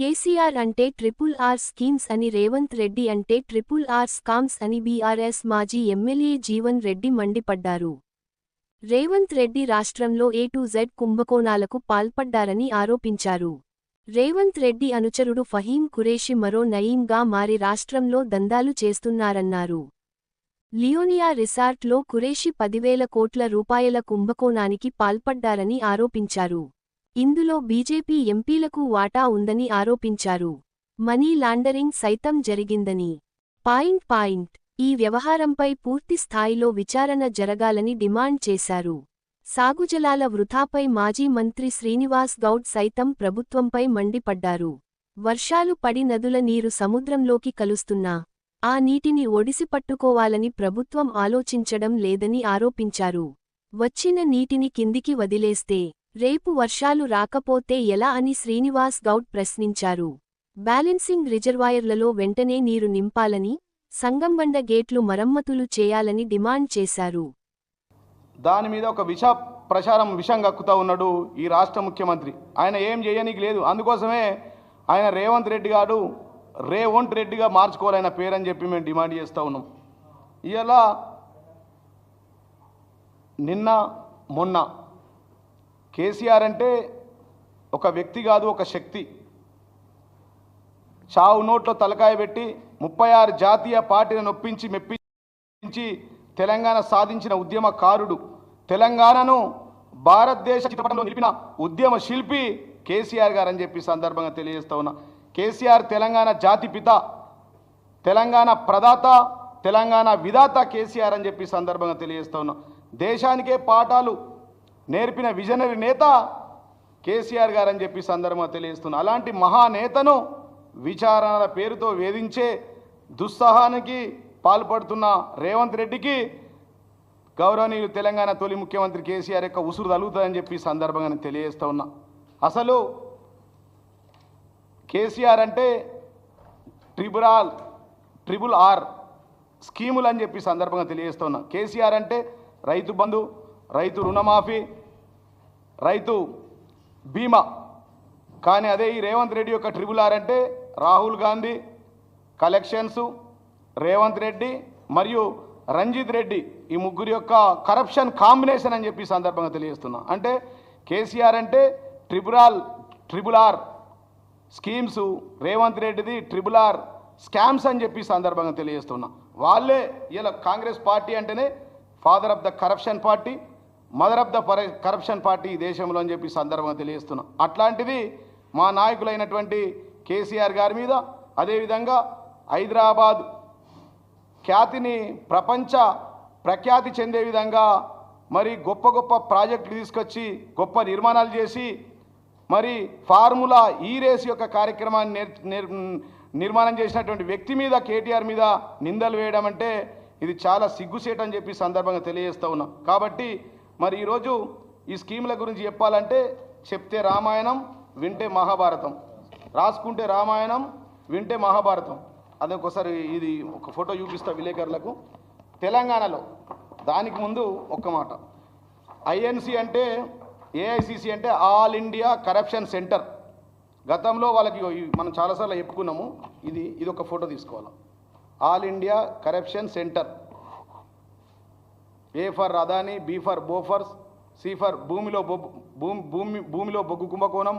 కేసీఆర్ అంటే triple are schemes అని రేవంత్ రెడ్డి అంటే ట్రిపుల్ ఆర్ స్కామ్స్ అని బీఆర్ఎస్ మాజీ ఎమ్మెల్యే జీవన్ రెడ్డి మండిపడ్డారు. రేవంత్ రెడ్డి రాష్ట్రంలో ఏ టు జెడ్ కుంభకోణాలకు పాల్పడ్డారని ఆరోపించారు. రేవంత్ రెడ్డి అనుచరుడు ఫహీం ఖురేషి మరో నయీంగా మారి రాష్ట్రంలో దందాలు చేస్తున్నారన్నారు. లియోనియా రిసార్ట్లో ఖురేషి పదివేల కోట్ల రూపాయల కుంభకోణానికి పాల్పడ్డారని ఆరోపించారు. ఇందులో బీజేపీ ఎంపీలకు వాటా ఉందని ఆరోపించారు. మనీ లాండరింగ్ సైతం జరిగిందని. Point point. ఈ వ్యవహారంపై పూర్తి స్థాయిలో విచారణ జరగాలని డిమాండ్ చేశారు. సాగుజలాల వృథాపై మాజీ మంత్రి శ్రీనివాస్ గౌడ్ సైతం ప్రభుత్వంపై మండిపడ్డారు. వర్షాలు పడి నదుల నీరు సముద్రంలోకి కలుస్తున్నా ఆ నీటిని ఒడిసిపట్టుకోవాలని ప్రభుత్వం ఆలోచించడం లేదని ఆరోపించారు. వచ్చిన నీటిని కిందికి వదిలేస్తే రేపు వర్షాలు రాకపోతే ఎలా అని శ్రీనివాస్ గౌడ్ ప్రశ్నించారు. బ్యాలెన్సింగ్ రిజర్వాయర్లలో వెంటనే నీరు నింపాలని సంగంబండ గేట్లు మరమ్మతులు చేయాలని డిమాండ్ చేశారు. దాని మీద ఒక విష ప్రచారం విషం కక్కుతా ఉన్నాడు ఈ రాష్ట్ర ముఖ్యమంత్రి. ఆయన ఏం చేయనీకి లేదు. అందుకోసమే ఆయన రేవంత్ రెడ్డి గారు రేవంత్ రెడ్డిగా మార్చుకోవాలన్న పేరని చెప్పి మేము డిమాండ్ చేస్తూ ఉన్నాం. ఇలా నిన్న మొన్న కేసీఆర్ అంటే ఒక వ్యక్తి కాదు ఒక శక్తి. చావు నోట్లో తలకాయ పెట్టి ముప్పై ఆరు జాతీయ పార్టీని నొప్పించి మెప్పించి తెలంగాణ సాధించిన ఉద్యమకారుడు. తెలంగాణను భారతదేశ చిత్రపటంలో నిలిపిన ఉద్యమ శిల్పి కేసీఆర్ గారు అని చెప్పి సందర్భంగా తెలియజేస్తా ఉన్నా. కేసీఆర్ తెలంగాణ జాతి పిత తెలంగాణ ప్రదాత తెలంగాణ విధాత కేసీఆర్ అని చెప్పి సందర్భంగా తెలియజేస్తా ఉన్నా. దేశానికే పాఠాలు నేర్పిన విజనరీ నేత కేసీఆర్ గారు అని చెప్పి సందర్భంగా తెలియజేస్తున్నా. అలాంటి మహానేతను విచారణల పేరుతో వేధించే దుస్సహానికి పాల్పడుతున్న రేవంత్ రెడ్డికి గౌరవనీయులు తెలంగాణ తొలి ముఖ్యమంత్రి కేసీఆర్ యొక్క ఉసురు తలుగుతుందని చెప్పి సందర్భంగా నేను ఉన్నా. అసలు కేసీఆర్ అంటే ట్రిబుల్ ఆల్ ట్రిబుల్ ఆర్ స్కీములు అని చెప్పి సందర్భంగా తెలియజేస్తున్నా కేసీఆర్ అంటే రైతు బంధు రైతు రుణమాఫీ రైతు బీమా. కానీ అదే ఈ రేవంత్ రెడ్డి యొక్క ట్రిబుల్ ఆర్ అంటే రాహుల్ గాంధీ కలెక్షన్స్ రేవంత్ రెడ్డి మరియు రంజిత్ రెడ్డి ఈ ముగ్గురు యొక్క కరప్షన్ కాంబినేషన్ అని చెప్పి సందర్భంగా తెలియజేస్తున్నా. అంటే కేసీఆర్ అంటే ట్రిబులాల్ ట్రిబుల్ ఆర్ స్కీమ్స్ రేవంత్ రెడ్డిది ట్రిబుల్ ఆర్ స్కామ్స్ అని చెప్పి సందర్భంగా తెలియజేస్తున్నా. వాళ్ళే ఇలా కాంగ్రెస్ పార్టీ అంటేనే father of the corruption party mother of the corruption party దేశంలో అని చెప్పి సందర్భంగా తెలియజేస్తున్నాం. అట్లాంటిది మా నాయకులైనటువంటి కేసీఆర్ గారి మీద అదేవిధంగా హైదరాబాద్ ఖ్యాతిని ప్రపంచ ప్రఖ్యాతి చెందే విధంగా మరి గొప్ప గొప్ప ప్రాజెక్టులు తీసుకొచ్చి గొప్ప నిర్మాణాలు చేసి మరి ఫార్ములా ఈ రేస్ యొక్క కార్యక్రమాన్ని నేర్ నిర్మాణం చేసినటువంటి వ్యక్తి మీద కేటీఆర్ మీద నిందలు వేయడం అంటే ఇది చాలా సిగ్గుసేటని చెప్పి సందర్భంగా తెలియజేస్తూ ఉన్నాం. కాబట్టి మరి ఈరోజు ఈ స్కీముల గురించి చెప్పాలంటే చెప్తే రామాయణం వింటే మహాభారతం. రాసుకుంటే రామాయణం వింటే మహాభారతం. అదే ఒకసారి ఇది ఒక ఫోటో చూపిస్తా విలేకరులకు. తెలంగాణలో దానికి ముందు ఒక్క మాట. ఐఎన్సి అంటే ఏఐసిసి అంటే ఆల్ ఇండియా కరప్షన్ సెంటర్. గతంలో వాళ్ళకి మనం చాలాసార్లు చెప్పుకున్నాము. ఇది ఇది ఒక ఫోటో తీసుకోవాలి. All India corruption center. A for Adani B for Bofors C for భూమిలో బొగ్గు భూమి భూమి భూమిలో బొగ్గు కుంభకోణం